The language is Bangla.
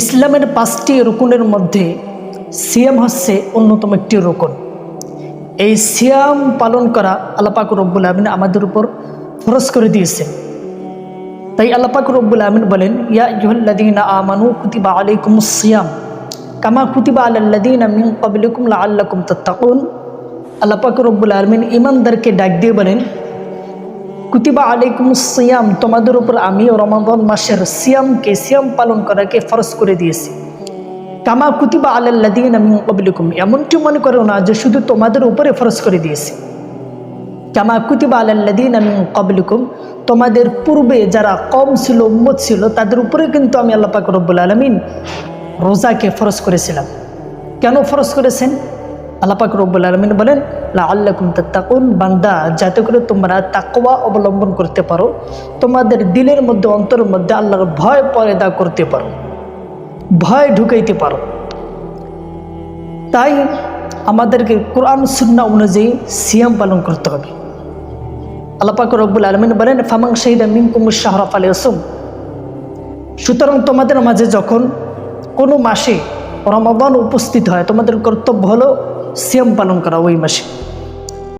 ইসলামের পাঁচটি রুকুনের মধ্যে সিয়াম হচ্ছে অন্যতম একটি রুকন। এই সিয়াম পালন করা আল্লাপাক রব্বুল আমিন আমাদের উপর ফরজ করে দিয়েছেন। তাই আল্লাপাক রব্বুল আমিন বলেন, ইয়া ইহল্লাদিন আমানু কুতিবা আলাইকুম সিয়াম, কামা কুতিবা আল্লাদিন মিন কবলিকুম লাআল্লাকুম তাত্তাকুন। আল্লাপাক রব্বুল আলমিন ইমানদারকে ডাক দিয়ে বলেন কুতিবা আলাইকুম সিয়াম, তোমাদের উপর আমি রমাদান মাসের সিয়ামকে, সিয়াম পালন করাকে ফরজ করে দিয়েছি। কামা কুতিবা আলাল্লাদিন আমি কবলিকুম এমনটি মনে করো না যে শুধু তোমাদের উপরে ফরজ করে দিয়েছি। কামা কুতিবা আলাল্লাদিন আমি কবলিকুম তোমাদের পূর্বে যারা কম ছিল, উম্মত ছিল, তাদের উপরে কিন্তু আমি আল্লাহ পাক রব্বুল আলমিন রোজাকে ফরজ করেছিলাম। কেন ফরজ করেছেন? আল্লাপাক রব্বুল আলমিন বলেন লা আল্লাকুম তাত্তাকুন বান্দা, যাতে করে তোমরা তাকওয়া অবলম্বন করতে পারো, তোমাদের দিলের মধ্যে, অন্তরের মধ্যে আল্লাহর ভয় পয়দা করতে পারো, ভয় ঢুকাইতে পারো। তাই আমাদেরকে কোরআন সুন্না অনুযায়ী সিয়াম পালন করতে হবে। আল্লাপাক রব্বুল আলমিন বলেন ফামাং শহীদা মিন কুমুর শাহরফ আলী আসুম সুতরাং তোমাদের মাঝে যখন কোনো মাসে রমাদান উপস্থিত হয়, তোমাদের কর্তব্য হলো সিয়াম পালন করা ওই মাসে